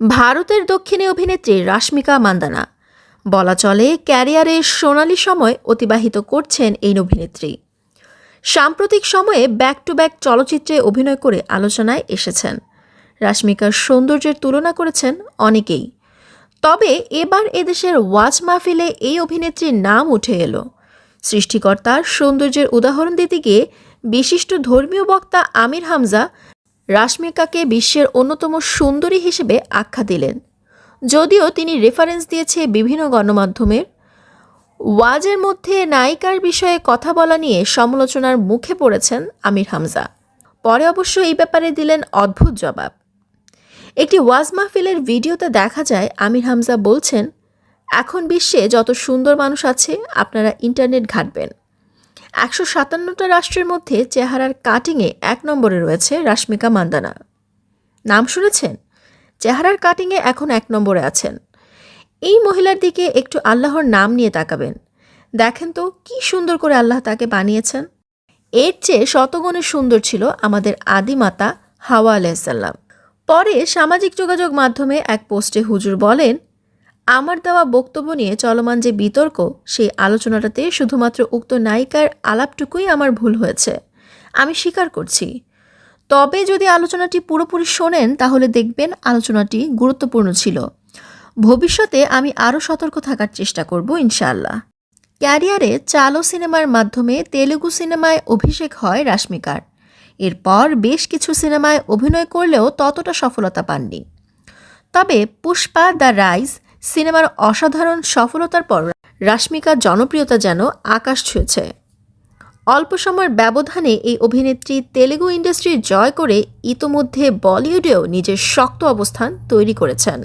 ভারতের দক্ষিণী অভিনেত্রী রাশ্মিকা মান্দানা। বলা চলে ক্যারিয়ারের সোনালি সময় অতিবাহিত করছেন এই অভিনেত্রী। সাম্প্রতিক সময়ে ব্যাক টু ব্যাক চলচ্চিত্রে অভিনয় করে আলোচনায় এসেছেন। রাশ্মিকার সৌন্দর্যের তুলনা করেছেন অনেকেই। তবে এবার এদেশের ওয়াজ মাহফিলে এই অভিনেত্রীর নাম উঠে এলো। সৃষ্টিকর্তার সৌন্দর্যের উদাহরণ দিতে গিয়ে বিশিষ্ট ধর্মীয় বক্তা আমির হামজা রাশ্মিকাকে বিশ্বের অন্যতম সুন্দরী হিসেবে আখ্যা দিলেন। যদিও তিনি রেফারেন্স দিয়েছে বিভিন্ন গণমাধ্যমের। ওয়াজের মধ্যে নায়িকার বিষয়ে কথা বলা নিয়ে সমালোচনার মুখে পড়েছেন আমির হামজা। পরে অবশ্য এই ব্যাপারে দিলেন অদ্ভুত জবাব। একটি ওয়াজ মাহফিলের ভিডিওতে দেখা যায়, আমির হামজা বলছেন, এখন বিশ্বে যত সুন্দর মানুষ আছে, আপনারা ইন্টারনেট ঘাটবেন। একশো সাতান্নটা রাষ্ট্রের মধ্যে চেহারার কাটিংয়ে এক নম্বরে রয়েছে রাশ্মিকা মান্দানা। নাম শুনেছেন? চেহারার কাটিংয়ে এখন এক নম্বরে আছেন। এই মহিলার দিকে একটু আল্লাহর নাম নিয়ে তাকাবেন। দেখেন তো, কি সুন্দর করে আল্লাহ তাকে বানিয়েছেন। এর চেয়ে শতগুণে সুন্দর ছিল আমাদের আদিমাতা হাওয়া আলাইসাল্লাম পরে সামাজিক যোগাযোগ মাধ্যমে এক পোস্টে হুজুর বলেন আমার দেওয়া বক্তব্য নিয়ে চলমান যে বিতর্ক, সেই আলোচনাটাতে শুধুমাত্র উক্ত নায়িকার আলাপটুকুই আমার ভুল হয়েছে। আমি স্বীকার করছি। তবে যদি আলোচনাটি পুরোপুরি শোনেন, তাহলে দেখবেন আলোচনাটি গুরুত্বপূর্ণ ছিল। ভবিষ্যতে আমি আরও সতর্ক থাকার চেষ্টা করব, ইনশাআল্লাহ। ক্যারিয়ারে চালো সিনেমার মাধ্যমে তেলুগু সিনেমায় অভিষেক হয় রাশ্মিকার। এরপর বেশ কিছু সিনেমায় অভিনয় করলেও ততটা সফলতা পাননি। তবে পুষ্পা দ্য রাইজ সিনেমার অসাধারণ সফলতার পর রাশমিকার জনপ্রিয়তা যেন আকাশ ছুঁয়েছে। অল্প সময়ের ব্যবধানে এই অভিনেত্রী তেলেগু ইন্ডাস্ট্রি জয় করে ইতোমধ্যে বলিউডেও নিজের শক্ত অবস্থান তৈরি করেছেন।